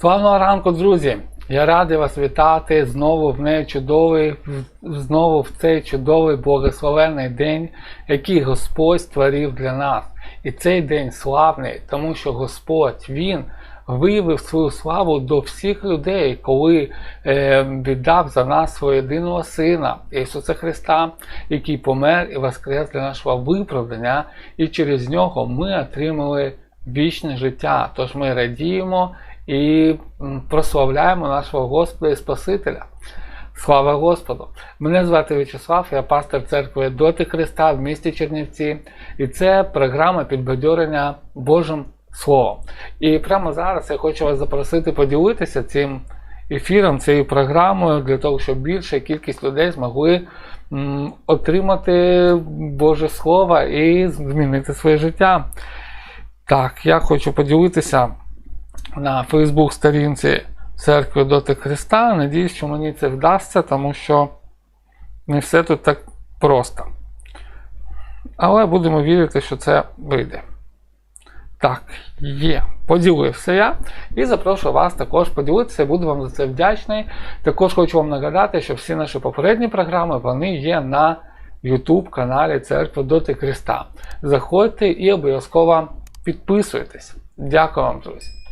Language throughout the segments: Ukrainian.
Славного ранку, друзі! Я радий вас вітати знову в неї чудовий, знову в цей чудовий благословенний день, який Господь створив для нас. І цей день славний, тому що Господь Він виявив свою славу до всіх людей, коли е, віддав за нас свого єдиного Сина Ісуса Христа, який помер і воскрес для нашого виправдання, і через нього ми отримали вічне життя. Тож ми радіємо і прославляємо нашого Господа і Спасителя. Слава Господу! Мене звати В'ячеслав, я пастор церкви Доти Христа в місті Чернівці, і це програма підбадьорення Божим Словом. І прямо зараз я хочу вас запросити поділитися цим ефіром, цією програмою, для того, щоб більша кількість людей змогли отримати Боже Слово і змінити своє життя. Так, я хочу поділитися на Фейсбук сторінці церкви Доти Христа. Надіюсь, що мені це вдасться, тому що не все тут так просто. Але будемо вірити, що це вийде. Так, є. Поділився я. І запрошую вас також поділитися, буду вам за це вдячний. Також хочу вам нагадати, що всі наші попередні програми вони є на YouTube каналі Церкви Доти Христа. Заходьте і обов'язково підписуйтесь. Дякую вам, друзі.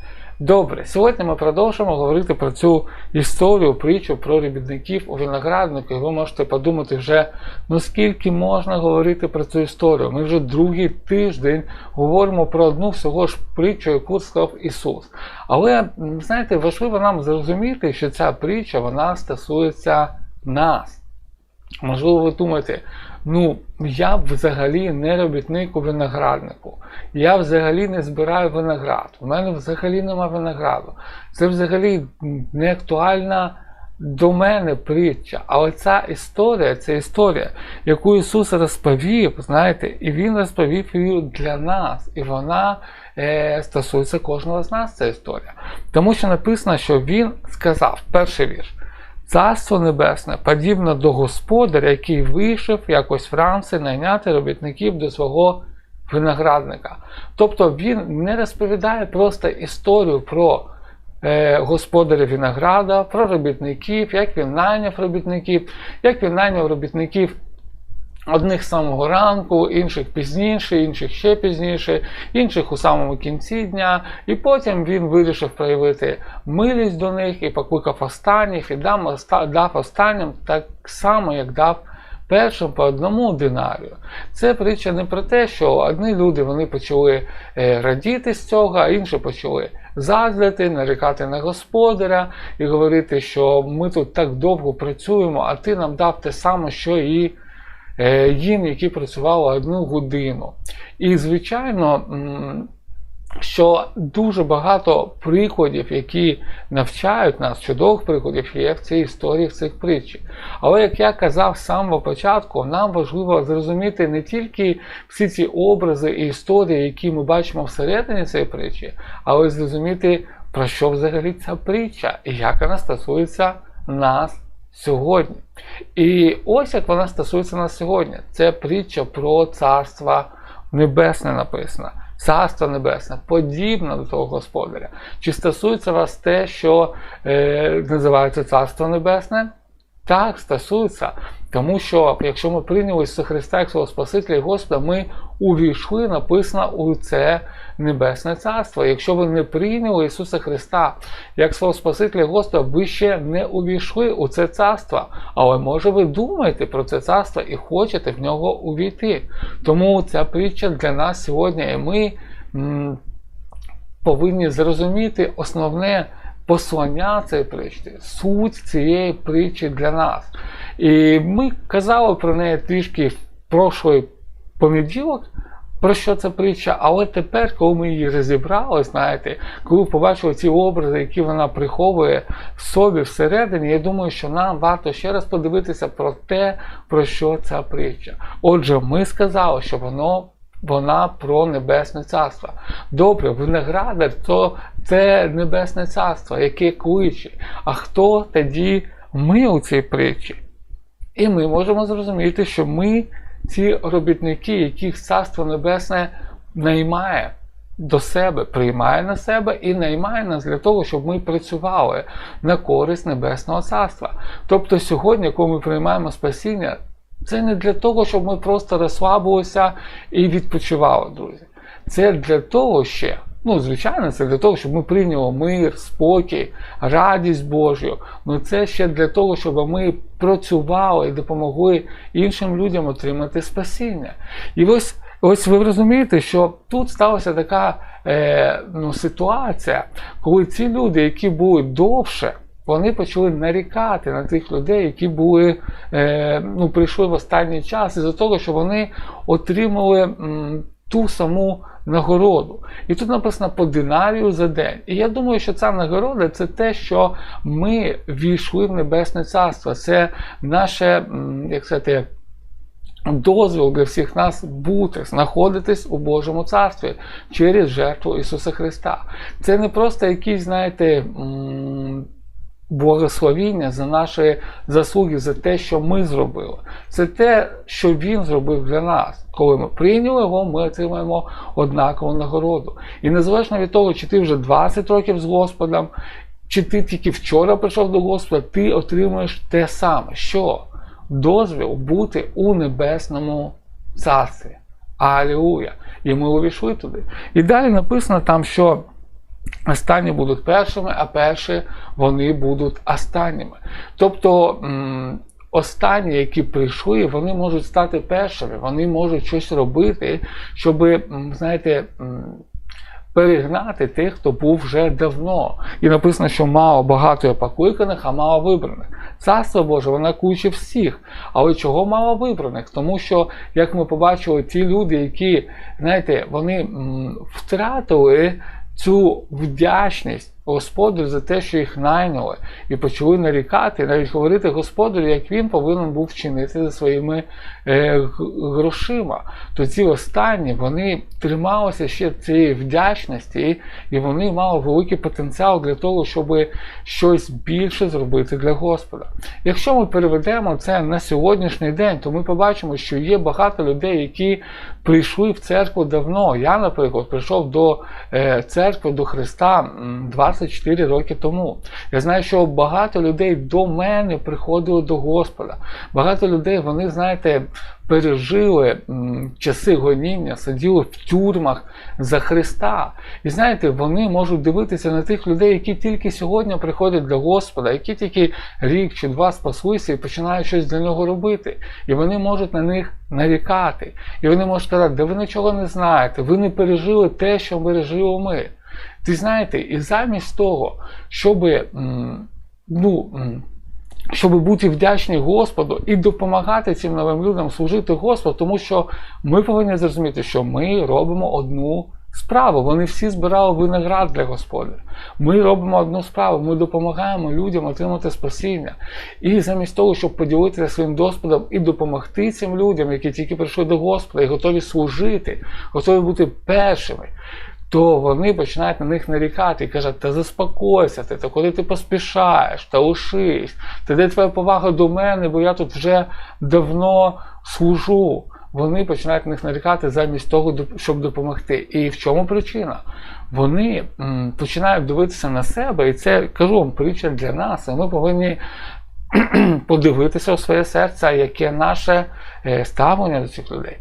Добре, сьогодні ми продовжимо говорити про цю історію, притчу про робітників у винограднику. Ви можете подумати вже, ну скільки можна говорити про цю історію. Ми вже другий тиждень говоримо про одну всього ж притчу, яку сказав Ісус. Але знаєте, важливо нам зрозуміти, що ця притча вона стосується нас. Можливо, ви думаєте, ну я взагалі не робітник у винограднику. Я взагалі не збираю виноград. У мене взагалі нема винограду. Це взагалі не актуальна до мене притча. Але ця історія, це історія, яку Ісус розповів, знаєте, і Він розповів її для нас. І вона е, стосується кожного з нас, ця історія. Тому що написано, що Він сказав, перший вірш. Царство Небесне подібно до господаря, який вийшов якось вранці найняти робітників до свого виноградника. Тобто він не розповідає просто історію про е, господаря винограда, про робітників, як він найняв робітників, як він найняв робітників Одних з самого ранку, інших пізніше, інших ще пізніше, інших у самому кінці дня. І потім він вирішив проявити милість до них і покликав останніх, і дав останнім так само, як дав першим по одному динарію. Це притча не про те, що одні люди вони почали е, радіти з цього, а інші почали заздрити, нарікати на господаря і говорити, що ми тут так довго працюємо, а ти нам дав те саме, що і їм, які працювали одну годину. І, звичайно, що дуже багато прикладів, які навчають нас, чудових прикладів, є в цій історії, в цих притчах. Але як я казав з самого початку, нам важливо зрозуміти не тільки всі ці образи і історії, які ми бачимо всередині цієї притчі, але й зрозуміти, про що взагалі ця притча і як вона стосується нас сьогодні. І ось як вона стосується нас сьогодні. Це притча про царство небесне написано. Царство небесне, подібне до того господаря. Чи стосується вас те, що е, називається Царство Небесне? Так, стосується. Тому що якщо ми прийняли Христа як свого Спасителя і Господа, ми увійшли, написано у це Небесне Царство. Якщо ви не прийняли Ісуса Христа як свого Спасителя Господа, ви ще не увійшли у це царство. Але може ви думаєте про це царство і хочете в нього увійти. Тому ця притча для нас сьогодні, і ми м, повинні зрозуміти основне послання цієї притчі, суть цієї притчі для нас. І ми казали про неї трішки в прошлий понеділок. Про що ця притча? Але тепер, коли ми її розібрали, знаєте, коли побачили ці образи, які вона приховує в собі всередині, я думаю, що нам варто ще раз подивитися про те, про що ця притча. Отже, ми сказали, що воно. Вона про небесне царство. Добре, виноградар то це небесне царство, яке кличе. А хто тоді ми у цій притчі? І ми можемо зрозуміти, що ми ці робітники, яких царство небесне наймає. до себе, приймає на себе і наймає нас для того, щоб ми працювали на користь Небесного Царства. Тобто сьогодні, коли ми приймаємо спасіння, це не для того, щоб ми просто розслабилися і відпочивали, друзі. Це для того ще. Ну, звичайно, це для того, щоб ми прийняли мир, спокій, радість Божу. Ну це ще для того, щоб ми працювали і допомогли іншим людям отримати спасіння. І ось ось ви розумієте, що тут сталася така е, ну, ситуація, коли ці люди, які були довше, вони почали нарікати на тих людей, які були, е, ну, прийшли в останній час, із-за того, що вони отримали м, ту саму нагороду. І тут написано по динарію за день. І я думаю, що ця нагорода це те, що ми війшли в Небесне Царство. Це наше, як сказати, дозвіл для всіх нас бути, знаходитись у Божому царстві через жертву Ісуса Христа. Це не просто якісь, знаєте, благословіння за наші заслуги, за те, що ми зробили. Це те, що Він зробив для нас. Коли ми прийняли його, ми отримаємо однакову нагороду. І незалежно від того, чи ти вже 20 років з Господом, чи ти тільки вчора прийшов до Господа, ти отримуєш те саме. Що? Дозвіл бути у небесному царстві. Алілуя! І ми увійшли туди. І далі написано там, що останні будуть першими, а перші вони будуть останніми. Тобто останні, які прийшли, вони можуть стати першими, вони можуть щось робити, щоб, знаєте, перегнати тих, хто був вже давно. І написано, що мало багато є покликаних, а мало вибраних. Царство Боже, вона куча всіх. Але чого мало вибраних? Тому що, як ми побачили, ті люди, які, знаєте, вони втратили цю вдячність Господарю за те, що їх найняли, і почали нарікати, навіть говорити Господарю, як він повинен був вчинити за своїми е, грошима. То ці останні вони трималися ще цієї вдячності, і вони мали великий потенціал для того, щоб щось більше зробити для Господа. Якщо ми переведемо це на сьогоднішній день, то ми побачимо, що є багато людей, які прийшли в церкву давно. Я, наприклад, прийшов до е, церкви до Христа м, 24 роки тому. Я знаю, що багато людей до мене приходили до Господа. Багато людей, вони, знаєте, пережили часи гоніння, сиділи в тюрмах за Христа. І знаєте, вони можуть дивитися на тих людей, які тільки сьогодні приходять до Господа, які тільки рік чи два спаслися і починають щось для нього робити. І вони можуть на них нарікати. І вони можуть сказати, да ви нічого не знаєте, ви не пережили те, що пережили ми. Ти знаєте, і замість того, щоб, ну, щоб бути вдячні Господу і допомагати цим новим людям служити Господу, тому що ми повинні зрозуміти, що ми робимо одну справу. Вони всі збирали виноград для Господа. Ми робимо одну справу, ми допомагаємо людям отримати спасіння. І замість того, щоб поділитися своїм Господом і допомогти цим людям, які тільки прийшли до Господа і готові служити, готові бути першими то вони починають на них нарікати і кажуть, та заспокойся ти, та куди ти поспішаєш, та лишись, та де твоя повага до мене, бо я тут вже давно служу. Вони починають на них нарікати замість того, щоб допомогти. І в чому причина? Вони починають дивитися на себе, і це кажу вам притча для нас. Ми повинні подивитися у своє серце, яке наше е, ставлення до цих людей.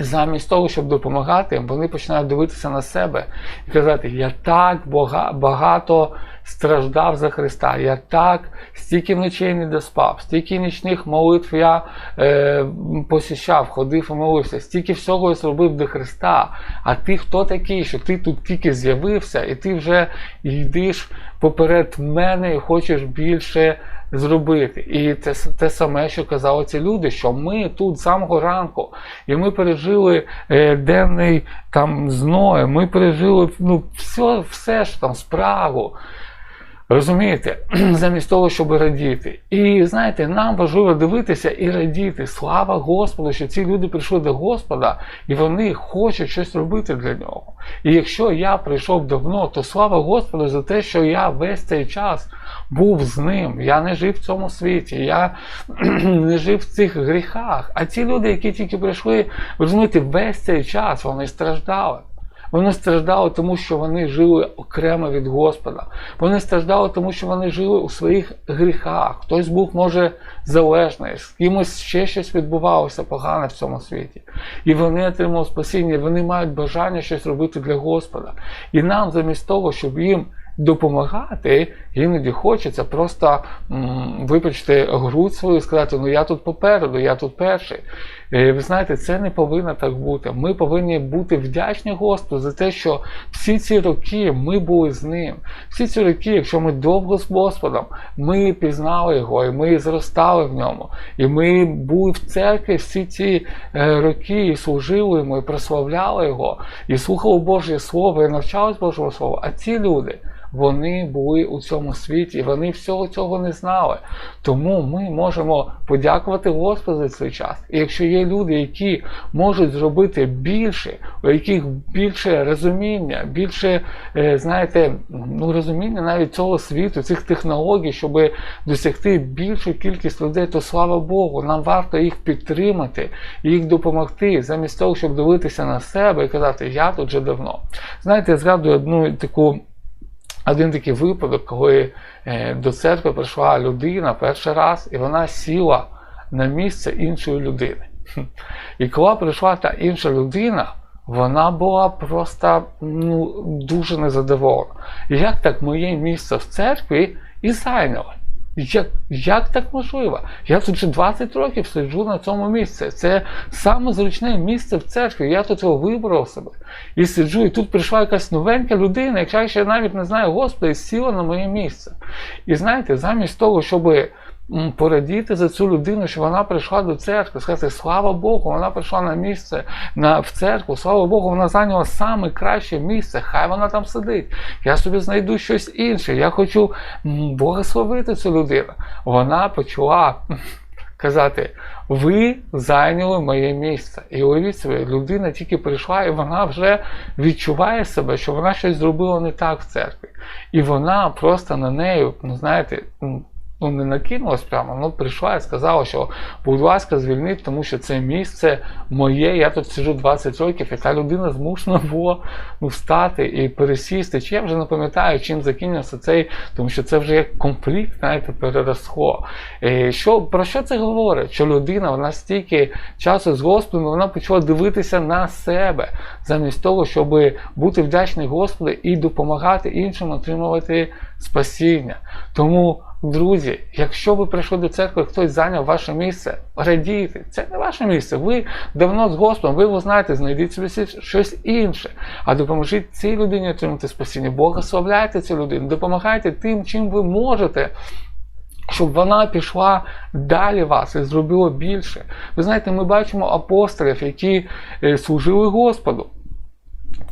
Замість того, щоб допомагати, вони починають дивитися на себе і казати, я так багато страждав за Христа, я так стільки ночей не доспав, стільки нічних молитв я е, посіщав, ходив і молився, стільки всього я зробив до Христа. А ти хто такий, що ти тут тільки з'явився, і ти вже йдеш поперед мене і хочеш більше зробити. І це те саме, що казали ці люди, що ми тут з самого ранку, і ми пережили е, денний там зной, ми пережили ну, все, все ж там справу. Розумієте, замість того, щоб радіти. І знаєте, нам важливо дивитися і радіти. Слава Господу, що ці люди прийшли до Господа і вони хочуть щось робити для нього. І якщо я прийшов давно, то слава Господу за те, що я весь цей час був з ним. Я не жив в цьому світі, я не жив в цих гріхах. А ці люди, які тільки прийшли, розумієте, весь цей час вони страждали. Вони страждали, тому що вони жили окремо від Господа. Вони страждали, тому що вони жили у своїх гріхах. Хтось був, може, залежний, з кимось ще щось відбувалося погане в цьому світі. І вони отримали спасіння, вони мають бажання щось робити для Господа. І нам, замість того, щоб їм допомагати, іноді хочеться просто випечити грудь свою і сказати, ну я тут попереду, я тут перший. Е, Ви знаєте, це не повинно так бути. Ми повинні бути вдячні Господу за те, що всі ці роки ми були з ним. Всі ці роки, якщо ми довго з Господом, ми пізнали його, і ми зростали в ньому. І ми були в церкві всі ці е, роки і служили йому, і прославляли його, і слухали Боже Слово, і навчались Божого Слова. А ці люди. Вони були у цьому світі, вони всього цього не знали. Тому ми можемо подякувати Господу за цей час. І якщо є люди, які можуть зробити більше, у яких більше розуміння, більше, е, знаєте, ну розуміння навіть цього світу, цих технологій, щоб досягти більшу кількість людей, то слава Богу, нам варто їх підтримати, їх допомогти, замість того, щоб дивитися на себе і казати, я тут вже давно. Знаєте, я згадую одну таку. Один такий випадок, коли е, до церкви прийшла людина перший раз, і вона сіла на місце іншої людини. І коли прийшла та інша людина, вона була просто ну, дуже незадоволена. Як так моє місце в церкві і зайняло? Як, як так можливо? Я тут вже 20 років сиджу на цьому місці. Це саме зручне місце в церкві. Я тут його вибрав себе. І сиджу, і тут прийшла якась новенька людина, яка ще навіть не знає Господа, і сіла на моє місце. І знаєте, замість того, щоб порадіти за цю людину, що вона прийшла до церкви, сказати, слава Богу, вона прийшла на місце на, в церкву, слава Богу, вона зайняла саме краще місце, хай вона там сидить. Я собі знайду щось інше. Я хочу благословити цю людину. Вона почала казати. Ви зайняли моє місце. І уявіть собі, людина тільки прийшла, і вона вже відчуває себе, що вона щось зробила не так в церкві. І вона просто на неї, ну знаєте, ну не накинулась прямо, ну прийшла і сказала, що будь ласка, звільніть, тому що це місце моє, я тут сиджу 20 років, і та людина змушена була ну, встати і пересісти. Чи я вже не пам'ятаю, чим закінчився цей, тому що це вже як конфлікт, знаєте, переросло. І що, Про що це говорить? Що людина вона стільки часу з Господом, вона почала дивитися на себе, замість того, щоб бути вдячний Господу і допомагати іншим отримувати спасіння. Тому Друзі, якщо ви прийшли до церкви, хтось зайняв ваше місце, радійте, це не ваше місце. Ви давно з Господом, ви його знаєте, знайдіть собі щось інше. А допоможіть цій людині отримати спасіння. Благословляйте цю людину, допомагайте тим, чим ви можете. Щоб вона пішла далі вас і зробила більше. Ви знаєте, ми бачимо апостолів, які е, служили Господу.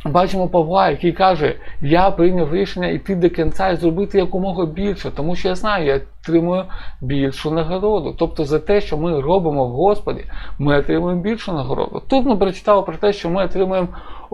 Бачимо Павла, який каже, я прийняв рішення йти до кінця і зробити якомога більше, тому що я знаю, я отримую більшу нагороду. Тобто за те, що ми робимо в Господі, ми отримуємо більшу нагороду. Тут ми прочитали про те, що ми отримуємо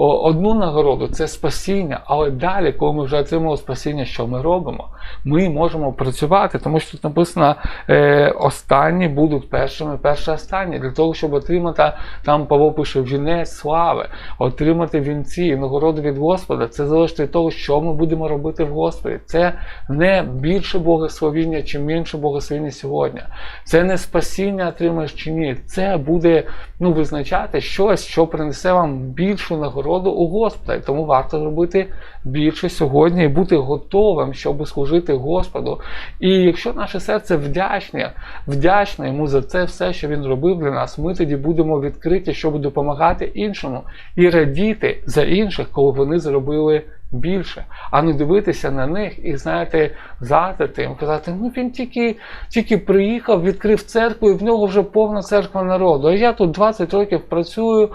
одну нагороду це спасіння. Але далі, коли ми вже отримали спасіння, що ми робимо? Ми можемо працювати, тому що тут написано е, останні будуть першими, перші останні. Для того, щоб отримати, там Павло пише вінець слави, отримати вінці, нагороду від Господа. Це залежить від того, що ми будемо робити в Господі. Це не більше благословіння чи менше благословіння сьогодні. Це не спасіння отримаєш чи ні. Це буде ну, визначати щось, що принесе вам більшу нагороду у Господа. І тому варто зробити більше сьогодні і бути готовим, щоб служити Господу. І якщо наше серце вдячне, вдячне йому за це все, що він робив для нас, ми тоді будемо відкриті, щоб допомагати іншому і радіти за інших, коли вони зробили більше, а не дивитися на них і, знаєте, заздрити їм, казати, ну він тільки тільки приїхав, відкрив церкву, і в нього вже повна церква народу. А я тут 20 років працюю,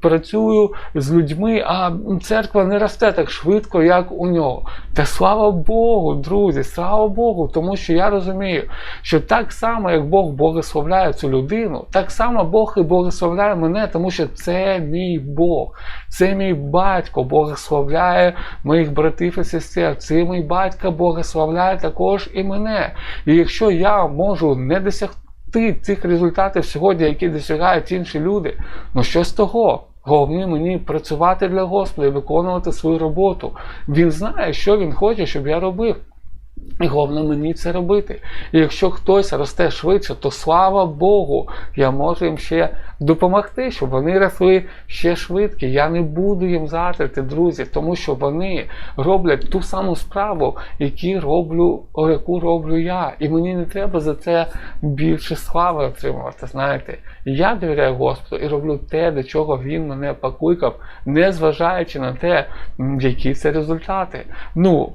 працюю з людьми, а церква не росте так швидко, як у нього. Та слава Богу, друзі, слава Богу, тому що я розумію, що так само, як Бог благословляє цю людину, так само Бог і благословляє мене, тому що це мій Бог, це мій батько благословляє моїх братів і сестер. Це мій батько благословляє також і мене. І якщо я можу не досягти цих результатів сьогодні, які досягають інші люди, ну що з того? Головне мені працювати для Господа і виконувати свою роботу. Він знає, що він хоче, щоб я робив. І головне мені це робити. І якщо хтось росте швидше, то слава Богу, я можу їм ще допомогти, щоб вони росли ще швидко. Я не буду їм затрити, друзі, тому що вони роблять ту саму справу, яку роблю, яку роблю я. І мені не треба за це більше слави отримувати. Знаєте, я довіряю Господу і роблю те, до чого він мене покликав, не зважаючи на те, які це результати. Ну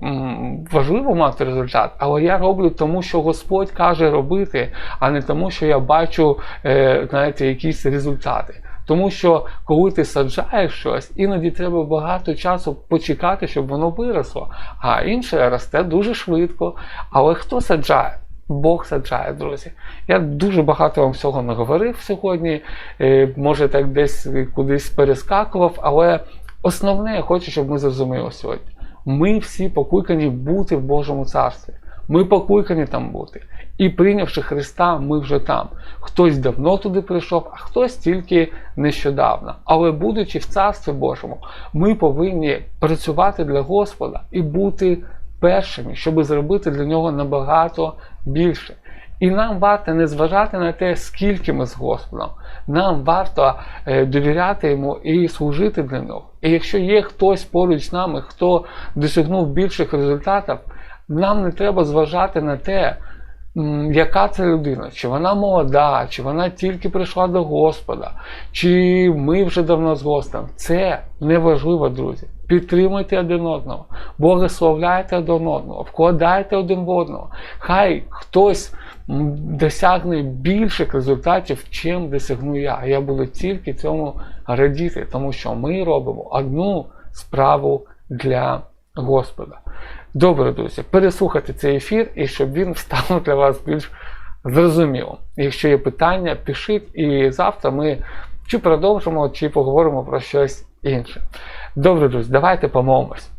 важливо мати результат, але я роблю тому, що Господь каже робити, а не тому, що я бачу, е, знаєте, якісь результати. Тому що коли ти саджаєш щось, іноді треба багато часу почекати, щоб воно виросло. А інше росте дуже швидко. Але хто саджає? Бог саджає, друзі. Я дуже багато вам всього наговорив сьогодні. е, Може, так десь кудись перескакував, але основне я хочу, щоб ми зрозуміли сьогодні. Ми всі покликані бути в Божому царстві. Ми покликані там бути. І прийнявши Христа, ми вже там. Хтось давно туди прийшов, а хтось тільки нещодавно. Але будучи в Царстві Божому, ми повинні працювати для Господа і бути першими, щоб зробити для нього набагато більше. І нам варто не зважати на те, скільки ми з Господом. Нам варто е, довіряти йому і служити для нього. І якщо є хтось поруч з нами, хто досягнув більших результатів, нам не треба зважати на те, яка це людина, чи вона молода, чи вона тільки прийшла до Господа, чи ми вже давно з Господом. Це не важливо, друзі. Підтримуйте один одного, благословляйте один одного, вкладайте один в одного. Хай хтось досягне більших результатів, чим досягну я. Я буду тільки цьому радіти, тому що ми робимо одну справу для Господа. Добре, друзі, переслухайте цей ефір і щоб він став для вас більш зрозумілим. Якщо є питання, пишіть, і завтра ми чи продовжимо, чи поговоримо про щось інше. Добре, друзі, давайте помолимось.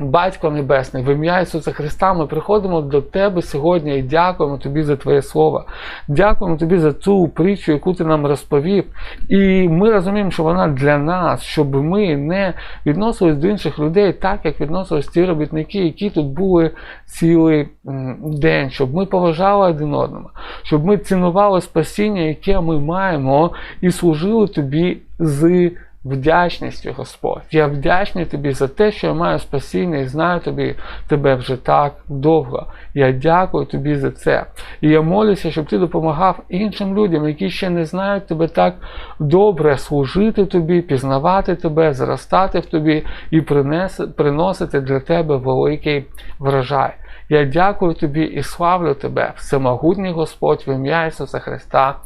Батько Небесний, в ім'я Ісуса Христа, ми приходимо до Тебе сьогодні і дякуємо Тобі за Твоє Слово. Дякуємо Тобі за цю притчу, яку ти нам розповів. І ми розуміємо, що вона для нас, щоб ми не відносились до інших людей так, як відносились ті робітники, які тут були цілий день, щоб ми поважали один одного, щоб ми цінували спасіння, яке ми маємо, і служили Тобі з вдячністю, Господь. Я вдячний тобі за те, що я маю спасіння і знаю тобі тебе вже так довго. Я дякую тобі за це. І я молюся, щоб ти допомагав іншим людям, які ще не знають тебе так добре, служити тобі, пізнавати тебе, зростати в тобі і приносити для тебе великий врожай. Я дякую тобі і славлю тебе, всемогутній Господь, в ім'я Ісуса Христа.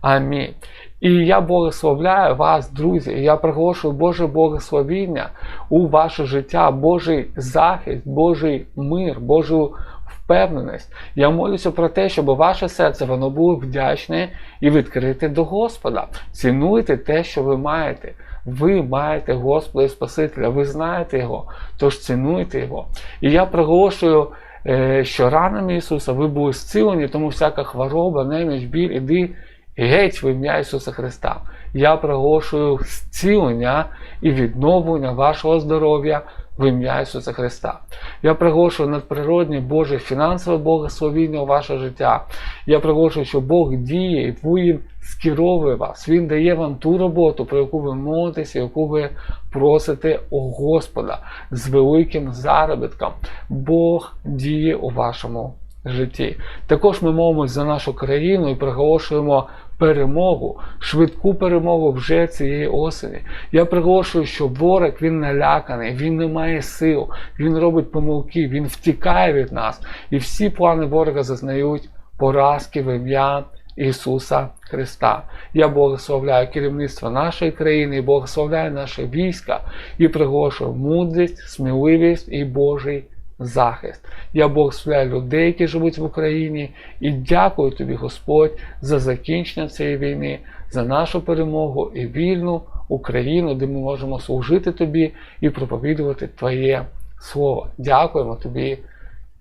Амінь. І я благословляю вас, друзі, я приголошую Боже благословіння у ваше життя, Божий захист, Божий мир, Божу впевненість. Я молюся про те, щоб ваше серце воно було вдячне і відкрите до Господа. Цінуйте те, що ви маєте. Ви маєте Господа і Спасителя, ви знаєте Його, тож цінуйте Його. І я приголошую е, що ранами Ісуса ви були зцілені, тому всяка хвороба, неміч, біль, іди геть в ім'я Ісуса Христа. Я проголошую зцілення і відновлення вашого здоров'я в ім'я Ісуса Христа. Я приголошую надприродне Боже фінансове благословіння у ваше життя. Я приголошую, що Бог діє, і Він скеровує вас. Він дає вам ту роботу, про яку ви молитеся, яку ви просите у Господа з великим заробітком. Бог діє у вашому житті. Також ми молимось за нашу країну і приголошуємо перемогу, швидку перемогу вже цієї осені. Я приголошую, що ворог він наляканий, він не має сил, він робить помилки, він втікає від нас. І всі плани ворога зазнають поразки в ім'я Ісуса Христа. Я благословляю керівництво нашої країни, благословляю наше війська і приголошую мудрість, сміливість і Божий захист. Я благословляю людей, які живуть в Україні, і дякую тобі, Господь, за закінчення цієї війни, за нашу перемогу і вільну Україну, де ми можемо служити тобі і проповідувати Твоє Слово. Дякуємо тобі,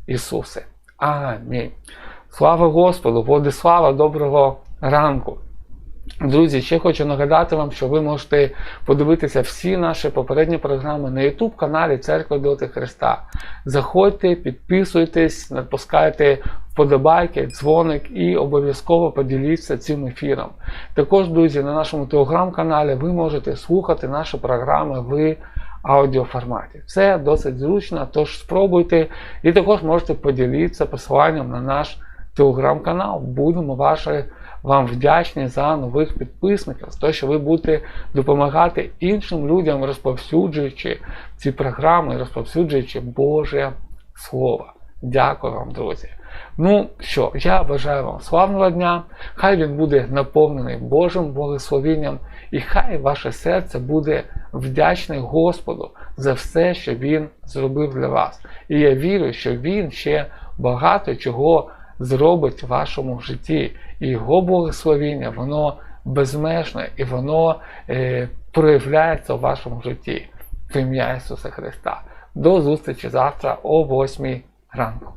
Ісусе. Амінь. Слава Господу, Владислава, доброго ранку. Друзі, ще хочу нагадати вам, що ви можете подивитися всі наші попередні програми на YouTube каналі Церкви Доти Христа. Заходьте, підписуйтесь, натискайте вподобайки, дзвоник і обов'язково поділіться цим ефіром. Також, друзі, на нашому телеграм-каналі ви можете слухати наші програми в аудіоформаті. Це досить зручно, тож спробуйте і також можете поділитися посиланням на наш телеграм-канал. Будемо ваші вам вдячні за нових підписників, за те, що ви будете допомагати іншим людям, розповсюджуючи ці програми, розповсюджуючи Боже Слово. Дякую вам, друзі. Ну що, я бажаю вам славного дня. Хай він буде наповнений Божим благословенням, і хай ваше серце буде вдячне Господу за все, що Він зробив для вас. І я вірю, що Він ще багато чого зробить в вашому житті. Його благословіння, воно безмежне і воно е, проявляється у вашому житті в ім'я Ісуса Христа. До зустрічі завтра о 8 ранку.